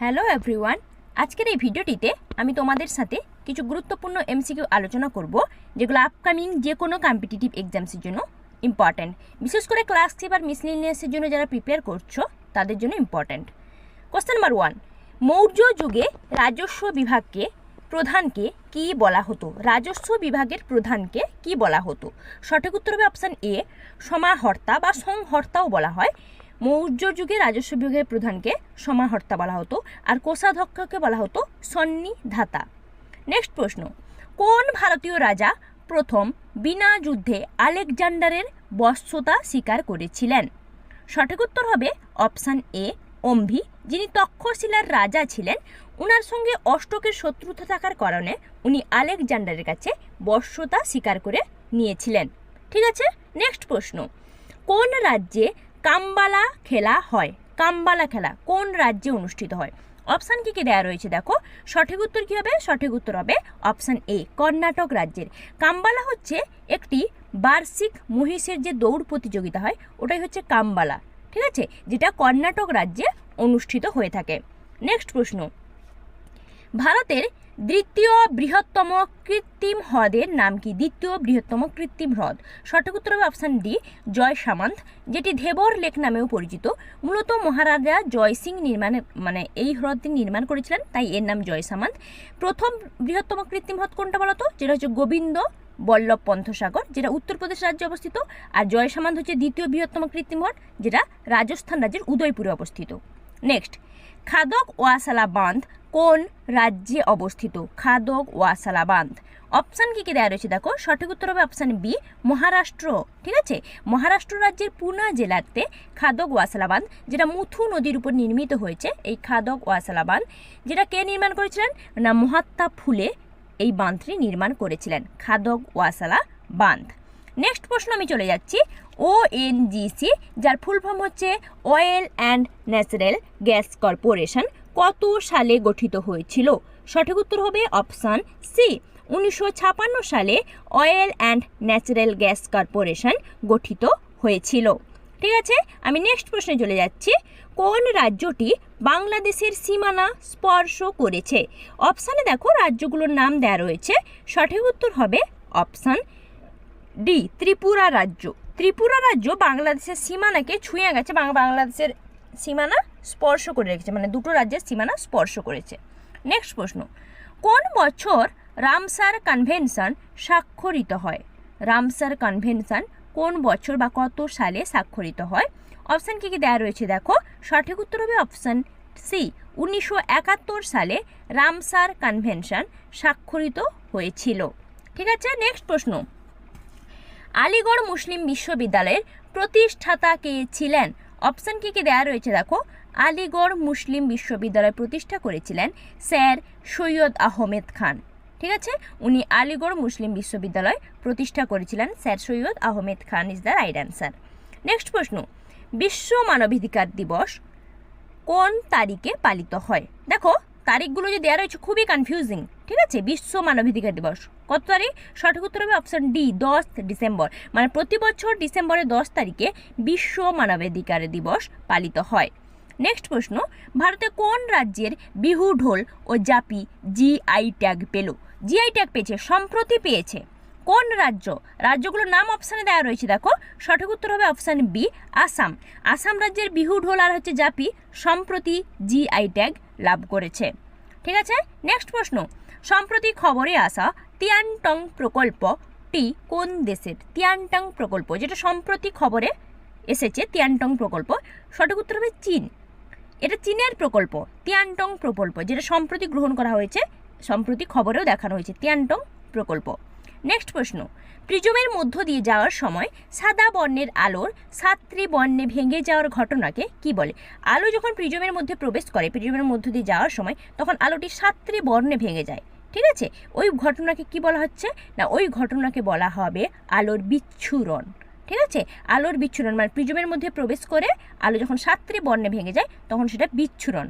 Hello everyone, আজকের এই ভিডিওটিতে আমি তোমাদের সাথে কিছু গুরুত্বপূর্ণ এমসিকিউ আলোচনা করব, যেগুলো আপকামিং যে কোনো কম্পিটিটিভ এক্সামসের জন্য ইম্পর্ট্যান্ট বিশেষ করে ক্লাস থ্রি আর মিসলিনিয়াসের জন্য যারা প্রিপেয়ার করছ, তাদের জন্য important question number one Maurya যুগে রাজস্ব বিভাগকে, প্রধানকে কি বলা হতো? রাজস্ব বিভাগের প্রধানকে কি বলা হতো? সঠিক উত্তর হবে অপশান এ সমাহর্তা বা সংহর্তাও বলা হয়। মৌর্য যুগে রাজস্ব বিভাগের প্রধানকে সমাহর্তা বলা হতো আর কোষাধ্যক্ষকে বলা হতো সন্নিধাতা। নেক্সট প্রশ্ন, কোন ভারতীয় রাজা প্রথম বিনা যুদ্ধে আলেকজান্ডারের বশ্যতা স্বীকার করেছিলেন? সঠিক উত্তর হবে অপশান এ, অম্ভি, যিনি তক্ষশিলার রাজা ছিলেন। উনার সঙ্গে অষ্টকের শত্রুতা থাকার কারণে উনি আলেকজান্ডারের কাছে বশ্যতা স্বীকার করে নিয়েছিলেন। ঠিক আছে? নেক্সট প্রশ্ন, কোন রাজ্যে কাম্বালা খেলা হয়। কাম্বালা খেলা কোন রাজ্যে অনুষ্ঠিত হয়? অপশান কী কী দেওয়া রয়েছে দেখো? সঠিক উত্তর কী হবে? সঠিক উত্তর হবে অপশান এ কর্ণাটক রাজ্যের। কাম্বালা হচ্ছে একটি বার্ষিক মহিষের যে দৌড় প্রতিযোগিতা হয়, ওটাই হচ্ছে কাম্বালা, ঠিক আছে? যেটা কর্ণাটক রাজ্যে অনুষ্ঠিত হয়ে থাকে। নেক্সট প্রশ্ন ভারতের দ্বিতীয় বৃহত্তম কৃত্রিম হ্রদের নাম কি? দ্বিতীয় বৃহত্তম কৃত্রিম হ্রদ। সঠিক উত্তর হবে অপশান ডি জয় সামন্ত, যেটি ধেবর লেক নামেও পরিচিত। মূলত মহারাজা জয় সিং নির্মাণের মানে এই হ্রদটি নির্মাণ করেছিলেন, তাই এর নাম জয় সামন্ত। প্রথম বৃহত্তম কৃত্রিম হ্রদ কোনটা বলতো? যেটা হচ্ছে গোবিন্দ বল্লভ পন্থসাগর, যেটা উত্তরপ্রদেশ রাজ্যে অবস্থিত। আর জয় সামন্ত হচ্ছে দ্বিতীয় বৃহত্তম কৃত্রিম হ্রদ, যেটা রাজস্থান রাজ্যের উদয়পুরে অবস্থিত। নেক্সট খাদক ওয়াসালা বাঁধ কোন রাজ্যে অবস্থিত? খাদক ওয়াসালা বাঁধ অপশান কী কী দেওয়া রয়েছে? দেখো, সঠিক উত্তর হবে অপশান বি মহারাষ্ট্র। ঠিক আছে? মহারাষ্ট্র রাজ্যের পুনা জেলাতে খাদক ওয়াসালা বাঁধ যেটা মুথু নদীর উপর নির্মিত হয়েছে, এই খাদক ওয়াসালা বাঁধ যেটা কে নির্মাণ করেছিলেন? না, মহাত্মা ফুলে এই বাঁধটি নির্মাণ করেছিলেন, খাদক ওয়াসালা বাঁধ নেক্সট প্রশ্ন আমি চলে যাচ্ছি ও এনজিসি যার ফুল ফর্ম হচ্ছে oil and natural gas corporation কত সালে গঠিত হয়েছিল? সঠিক উত্তর হবে অপশান সি। উনিশশো সালে oil and natural gas corporation গঠিত হয়েছিল। ঠিক আছে? আমি নেক্সট প্রশ্নে চলে যাচ্ছি। কোন রাজ্যটি বাংলাদেশের সীমানা স্পর্শ করেছে? অপশানে দেখো, রাজ্যগুলোর নাম দেওয়া রয়েছে। সঠিক উত্তর হবে অপশান ডি, ত্রিপুরা রাজ্য। ত্রিপুরা রাজ্য বাংলাদেশের সীমানাকে ছুঁয়ে গেছে, বাংলাদেশের সীমানা স্পর্শ করে রেখেছে মানে দুটো রাজ্যের সীমানা স্পর্শ করেছে। নেক্সট প্রশ্ন, কোন বছর রামসার কনভেনশন স্বাক্ষরিত হয়? রামসার কনভেনশন কোন বছর বা কত সালে স্বাক্ষরিত হয়? অপশান কী কী দেওয়া রয়েছে দেখো। সঠিক উত্তর হবে অপশান সি উনিশশো একাত্তর সালে রামসার কনভেনশন স্বাক্ষরিত হয়েছিল। ঠিক আছে নেক্সট প্রশ্ন, আলিগড় মুসলিম বিশ্ববিদ্যালয়ের প্রতিষ্ঠাতা কে ছিলেন? অপশান কী কী দেওয়া রয়েছে দেখো? আলিগড় মুসলিম বিশ্ববিদ্যালয় প্রতিষ্ঠা করেছিলেন স্যার সৈয়দ আহমেদ খান। ঠিক আছে? উনি আলিগড় মুসলিম বিশ্ববিদ্যালয় প্রতিষ্ঠা করেছিলেন sir Syed Ahmed Khan is the right answer next প্রশ্ন। বিশ্ব মানবাধিকার দিবস কোন তারিখে পালিত হয়? দেখো তারিখগুলো যে দেওয়া রয়েছে খুবই কনফিউজিং ঠিক আছে? বিশ্ব মানবাধিকার দিবস। কত তারিখ? সঠিক উত্তর হবে অপশন ডি দশ ডিসেম্বর। মানে প্রতি বছর ডিসেম্বরের দশ তারিখে বিশ্ব মানবাধিকার দিবস পালিত হয়। নেক্সট প্রশ্ন, ভারতে কোন রাজ্যের বিহু ঢোল ও জাপি জিআই ট্যাগ পেল? জিআই ট্যাগ পেয়েছে, সম্প্রতি পেয়েছে। কোন রাজ্য? রাজ্যগুলোর নাম অপশানে দেওয়া রয়েছে, দেখো। সঠিক উত্তর হবে অপশান বি আসাম। আসাম রাজ্যের বিহু ঢোল আর হচ্ছে জাপি সম্প্রতি জিআই ট্যাগ লাভ করেছে। ঠিক আছে? নেক্সট প্রশ্ন। সম্প্রতি খবরে আসা তিয়ানটং প্রকল্পটি কোন দেশের? তিয়ানটং প্রকল্প, যেটা সম্প্রতি খবরে এসেছে, তিয়ানটং প্রকল্প। সঠিক উত্তর হবে চীন। এটা চীনের প্রকল্প, তিয়ানটং প্রকল্প, যেটা সম্প্রতি গ্রহণ করা হয়েছে, সম্প্রতি খবরেও দেখানো হয়েছে, তিয়ানটং প্রকল্প। নেক্সট প্রশ্ন। প্রিজমের মধ্য দিয়ে যাওয়ার সময় সাদা বর্ণের আলোর সাতটি বর্ণে ভেঙে যাওয়ার ঘটনাকে কি বলে? আলো যখন প্রিজমের মধ্যে প্রবেশ করে, প্রিজমের মধ্য দিয়ে যাওয়ার সময় তখন আলোটি সাতটি বর্ণে ভেঙে যায়। ঠিক আছে? ওই ঘটনাকে কি বলা হচ্ছে? না, ওই ঘটনাকে বলা হবে আলোর বিচ্ছুরণ। ঠিক আছে? আলোর বিচ্ছুরণ মানে প্রিজমের মধ্যে প্রবেশ করে আলো যখন সাতটি বর্ণে ভেঙে যায় তখন সেটা বিচ্ছুরণ।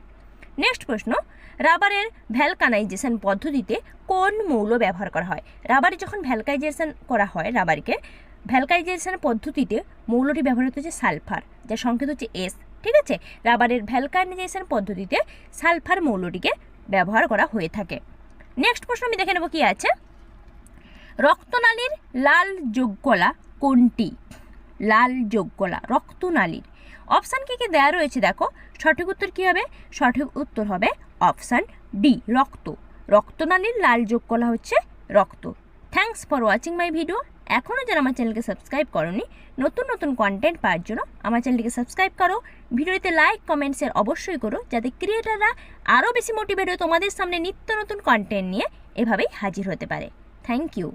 নেক্সট প্রশ্ন। রাবারের ভ্যালকানাইজেশন পদ্ধতিতে কোন মৌল ব্যবহার করা হয়? রাবারে যখন ভ্যালকাইজেশন করা হয় রাবারকে, ভ্যালকাইজেশন পদ্ধতিতে মৌলটি ব্যবহার হচ্ছে সালফার যার সংকেত হচ্ছে এস, ঠিক আছে? রাবারের ভ্যালকানাইজেশন পদ্ধতিতে সালফার মৌলটিকে ব্যবহার করা হয়ে থাকে। নেক্সট প্রশ্ন আমি দেখে নেব কী আছে? রক্তনালীর লাল যোগকলা কোনটি? লাল যোগকলা রক্তনালীর। অপশান কী কী দেওয়া রয়েছে দেখো? সঠিক উত্তর কি হবে? সঠিক উত্তর হবে অপশান ডি, রক্ত। রক্তনালীর লাল যোগ করা হচ্ছে রক্ত। Thanks for watching my video এখনও যারা আমার চ্যানেলকে সাবস্ক্রাইব করনি, নতুন নতুন কন্টেন্ট পাওয়ার জন্য আমার চ্যানেলটিকে সাবস্ক্রাইব করো। ভিডিওতে লাইক কমেন্ট শেয়ার অবশ্যই করো, যাতে ক্রিয়েটাররা আরও বেশি মোটিভেট হয়ে তোমাদের সামনে নিত্য নতুন কন্টেন্ট নিয়ে এভাবেই হাজির হতে পারে। Thank you